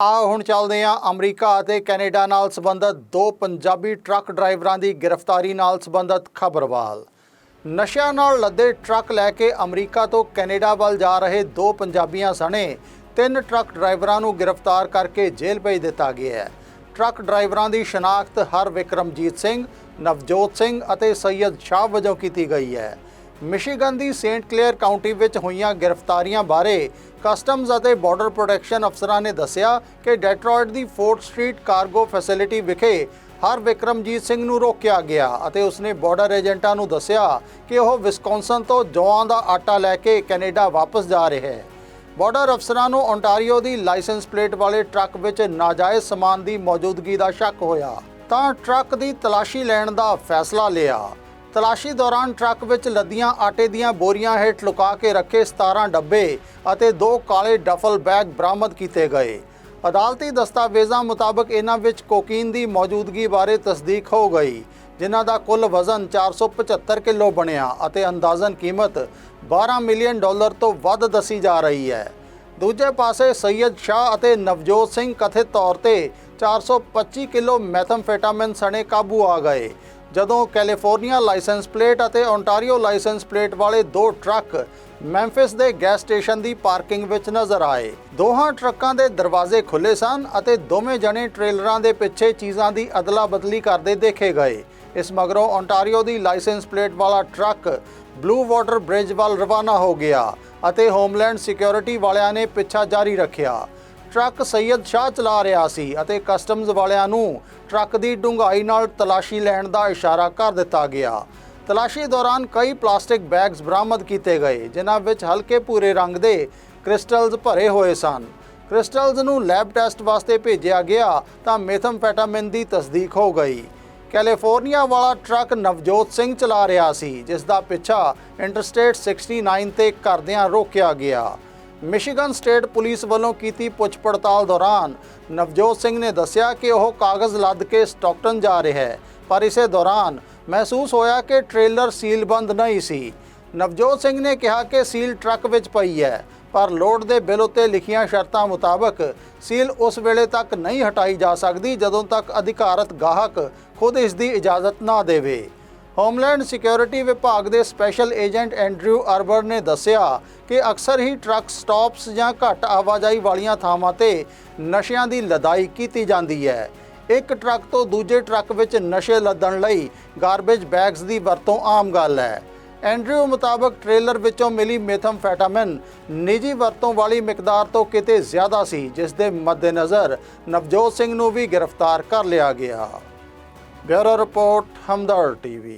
ਆ ਹੁਣ ਚੱਲਦੇ ਹਾਂ ਅਮਰੀਕਾ ਅਤੇ ਕੈਨੇਡਾ ਨਾਲ ਸੰਬੰਧਿਤ ਦੋ ਪੰਜਾਬੀ ਟਰੱਕ ਡਰਾਈਵਰਾਂ ਦੀ ਗ੍ਰਿਫਤਾਰੀ ਨਾਲ ਸੰਬੰਧਿਤ ਖਬਰਵਾਲ। ਨਸ਼ਿਆਂ ਨਾਲ ਲੱਦੇ ਟਰੱਕ ਲੈ ਕੇ ਅਮਰੀਕਾ ਤੋਂ ਕੈਨੇਡਾ ਵੱਲ ਜਾ ਰਹੇ ਦੋ ਪੰਜਾਬੀਆਂ ਸਣੇ ਤਿੰਨ ਟਰੱਕ ਡਰਾਈਵਰਾਂ ਨੂੰ ਗ੍ਰਿਫਤਾਰ ਕਰਕੇ ਜੇਲ੍ਹ ਭੇਜ ਦਿੱਤਾ ਗਿਆ ਹੈ। ਟਰੱਕ ਡਰਾਈਵਰਾਂ ਦੀ ਸ਼ਨਾਖਤ ਹਰ ਵਿਕਰਮਜੀਤ ਸਿੰਘ, ਨਵਜੋਤ ਸਿੰਘ ਅਤੇ ਸੈਯਦ ਸ਼ਾਹ ਵਜੋਂ ਕੀਤੀ ਗਈ ਹੈ। ਮਿਸ਼ੀਗਨ ਦੀ ਸੇਂਟ ਕਲੇਅਰ ਕਾਉਂਟੀ ਵਿੱਚ ਹੋਈਆਂ ਗ੍ਰਿਫਤਾਰੀਆਂ ਬਾਰੇ ਕਸਟਮਜ਼ ਅਤੇ ਬਾਰਡਰ ਪ੍ਰੋਟੈਕਸ਼ਨ ਅਫਸਰਾਂ ਨੇ ਦੱਸਿਆ ਕਿ ਡੈਟਰੋਇਟ ਦੀ ਫੋਰਟ ਸਟਰੀਟ ਕਾਰਗੋ ਫੈਸਿਲਿਟੀ ਵਿਖੇ ਹਰ ਵਿਕਰਮਜੀਤ ਸਿੰਘ ਨੂੰ ਰੋਕਿਆ ਗਿਆ ਅਤੇ ਉਸਨੇ ਬਾਰਡਰ ਏਜੰਟਾਂ ਨੂੰ ਦੱਸਿਆ ਕਿ ਉਹ ਵਿਸਕੌਨਸਨ ਤੋਂ ਜੌਆਂ ਦਾ ਆਟਾ ਲੈ ਕੇ ਕੈਨੇਡਾ ਵਾਪਸ ਜਾ ਰਿਹਾ ਹੈ। ਬਾਰਡਰ ਅਫਸਰਾਂ ਨੂੰ ਓਨਟਾਰੀਓ ਦੀ ਲਾਇਸੈਂਸ ਪਲੇਟ ਵਾਲੇ ਟਰੱਕ ਵਿੱਚ ਨਾਜਾਇਜ਼ ਸਮਾਨ ਦੀ ਮੌਜੂਦਗੀ ਦਾ ਸ਼ੱਕ ਹੋਇਆ, ਤਾਂ ਟਰੱਕ ਦੀ ਤਲਾਸ਼ੀ ਲੈਣ ਦਾ ਫੈਸਲਾ ਲਿਆ। ਤਲਾਸ਼ੀ ਦੌਰਾਨ ਟਰੱਕ ਵਿੱਚ ਲੱਦੀਆਂ ਆਟੇ ਦੀਆਂ ਬੋਰੀਆਂ ਹੇਠ ਲੁਕਾ ਕੇ ਰੱਖੇ 17 ਡੱਬੇ ਅਤੇ ਦੋ ਕਾਲੇ ਡਫਲ ਬੈਗ ਬਰਾਮਦ ਕੀਤੇ ਗਏ। ਅਦਾਲਤੀ ਦਸਤਾਵੇਜ਼ਾਂ ਮੁਤਾਬਕ ਇਹਨਾਂ ਵਿੱਚ ਕੋਕੀਨ ਦੀ ਮੌਜੂਦਗੀ ਬਾਰੇ ਤਸਦੀਕ ਹੋ ਗਈ, ਜਿਨ੍ਹਾਂ ਦਾ ਕੁੱਲ ਵਜ਼ਨ 475 ਕਿਲੋ ਬਣਿਆ ਅਤੇ ਅੰਦਾਜ਼ਨ ਕੀਮਤ 12 ਮਿਲੀਅਨ ਡਾਲਰ ਤੋਂ ਵੱਧ ਦੱਸੀ ਜਾ ਰਹੀ ਹੈ। ਦੂਜੇ ਪਾਸੇ ਸੈਯਦ ਸ਼ਾਹ ਅਤੇ ਨਵਜੋਤ ਸਿੰਘ ਕਥਿਤ ਤੌਰ ਤੇ 425 ਕਿਲੋ ਮੈਥਮਫੈਟਾਮਿਨ ਸਣੇ ਕਾਬੂ ਆ ਗਏ ਜਦੋਂ ਕੈਲੀਫੋਰਨੀਆ ਲਾਇਸੈਂਸ ਪਲੇਟ ਅਤੇ ਓਨਟਾਰੀਓ ਲਾਇਸੈਂਸ ਪਲੇਟ ਵਾਲੇ ਦੋ ਟਰੱਕ ਮੈਂਫਿਸ ਦੇ ਗੈਸ ਸਟੇਸ਼ਨ ਦੀ ਪਾਰਕਿੰਗ ਵਿੱਚ ਨਜ਼ਰ ਆਏ। ਦੋਹਾਂ ਟਰੱਕਾਂ ਦੇ ਦਰਵਾਜ਼ੇ ਖੁੱਲੇ ਸਨ ਅਤੇ ਦੋਵੇਂ ਜਣੇ ਟ੍ਰੇਲਰਾਂ ਦੇ ਪਿੱਛੇ ਚੀਜ਼ਾਂ ਦੀ ਅਦਲਾ-ਬਦਲੀ ਕਰਦੇ ਦੇਖੇ ਗਏ। ਇਸ ਮਗਰੋਂ ਓਨਟਾਰੀਓ ਦੀ ਲਾਇਸੈਂਸ ਪਲੇਟ ਵਾਲਾ ਟਰੱਕ ਬਲੂ ਵਾਟਰ ਬ੍ਰਿਜ ਵੱਲ ਰਵਾਨਾ ਹੋ ਗਿਆ ਅਤੇ ਹੋਮਲੈਂਡ ਸਿਕਿਉਰਿਟੀ ਵਾਲਿਆਂ ਨੇ ਪਿੱਛਾ ਜਾਰੀ ਰੱਖਿਆ। ਟਰੱਕ ਸੈਯਦ ਸ਼ਾਹ ਚਲਾ ਰਿਹਾ ਸੀ ਅਤੇ ਕਸਟਮਜ਼ ਵਾਲਿਆਂ ਨੂੰ ਟਰੱਕ ਦੀ ਡੂੰਘਾਈ ਨਾਲ ਤਲਾਸ਼ੀ ਲੈਣ ਦਾ ਇਸ਼ਾਰਾ ਕਰ ਦਿੱਤਾ ਗਿਆ। ਤਲਾਸ਼ੀ ਦੌਰਾਨ ਕਈ ਪਲਾਸਟਿਕ ਬੈਗਸ ਬਰਾਮਦ ਕੀਤੇ ਗਏ, ਜਿਨ੍ਹਾਂ ਵਿੱਚ ਹਲਕੇ ਭੂਰੇ ਰੰਗ ਦੇ ਕ੍ਰਿਸਟਲਜ਼ ਭਰੇ ਹੋਏ ਸਨ। ਕ੍ਰਿਸਟਲਜ਼ ਨੂੰ ਲੈਬ ਟੈਸਟ ਵਾਸਤੇ ਭੇਜਿਆ ਗਿਆ ਤਾਂ ਮੈਥਮਫੈਟਾਮਿਨ ਦੀ ਤਸਦੀਕ ਹੋ ਗਈ। ਕੈਲੀਫੋਰਨੀਆ ਵਾਲਾ ਟਰੱਕ ਨਵਜੋਤ ਸਿੰਘ ਚਲਾ ਰਿਹਾ ਸੀ, ਜਿਸ ਦਾ ਪਿੱਛਾ ਇੰਟਰਸਟੇਟ 69 ਤੇ ਕਰਦਿਆਂ ਰੋਕਿਆ ਗਿਆ। ਮਿਸ਼ੀਗਨ ਸਟੇਟ ਪੁਲਿਸ ਵੱਲੋਂ ਕੀਤੀ ਪੁੱਛ ਪੜਤਾਲ ਦੌਰਾਨ ਨਵਜੋਤ ਸਿੰਘ ਨੇ ਦੱਸਿਆ ਕਿ ਉਹ ਕਾਗਜ਼ ਲੱਦ ਕੇ ਸਟਾਕਟਨ ਜਾ ਰਿਹਾ ਹੈ, ਪਰ ਇਸੇ ਦੌਰਾਨ ਮਹਿਸੂਸ ਹੋਇਆ ਕਿ ਟ੍ਰੇਲਰ ਸੀਲਬੰਦ ਨਹੀਂ ਸੀ। ਨਵਜੋਤ ਸਿੰਘ ਨੇ ਕਿਹਾ ਕਿ ਸੀਲ ਟਰੱਕ ਵਿੱਚ ਪਈ ਹੈ, ਪਰ ਲੋਡ ਦੇ ਬਿੱਲ ਉੱਤੇ ਲਿਖੀਆਂ ਸ਼ਰਤਾਂ ਮੁਤਾਬਕ ਸੀਲ ਉਸ ਵੇਲੇ ਤੱਕ ਨਹੀਂ ਹਟਾਈ ਜਾ ਸਕਦੀ ਜਦੋਂ ਤੱਕ ਅਧਿਕਾਰਤ ਗਾਹਕ ਖੁਦ ਇਸ ਦੀ ਇਜਾਜ਼ਤ ਨਾ ਦੇਵੇ। ਹੋਮਲੈਂਡ ਸਿਕਿਉਰਿਟੀ ਵਿਭਾਗ ਦੇ ਸਪੈਸ਼ਲ ਏਜੰਟ ਐਂਡਰਿਊ ਅਰਬਰ ਨੇ ਦੱਸਿਆ ਕਿ ਅਕਸਰ ਹੀ ਟਰੱਕ ਸਟਾਪਸ ਜਾਂ ਘੱਟ ਆਵਾਜਾਈ ਵਾਲੀਆਂ ਥਾਵਾਂ ਤੇ ਨਸ਼ਿਆਂ ਦੀ ਲਦਾਈ ਕੀਤੀ ਜਾਂਦੀ ਹੈ। ਇੱਕ ਟਰੱਕ ਤੋਂ ਦੂਜੇ ਟਰੱਕ ਵਿੱਚ ਨਸ਼ੇ ਲੱਦਣ ਲਈ ਗਾਰਬੇਜ ਬੈਗਸ ਦੀ ਵਰਤੋਂ ਆਮ ਗੱਲ ਹੈ। ਐਂਡਰਿਊ ਮੁਤਾਬਕ ਟ੍ਰੇਲਰ ਵਿੱਚੋਂ ਮਿਲੀ ਮੈਥਮਫੈਟਾਮਿਨ ਨਿੱਜੀ ਵਰਤੋਂ ਵਾਲੀ ਮਿਕਦਾਰ ਤੋਂ ਕਿਤੇ ਜ਼ਿਆਦਾ ਸੀ, ਜਿਸ ਦੇ ਮੱਦੇਨਜ਼ਰ ਨਵਜੋਤ ਸਿੰਘ ਨੂੰ ਵੀ ਗ੍ਰਿਫਤਾਰ ਕਰ ਲਿਆ ਗਿਆ। Bureau report Hamdard TV.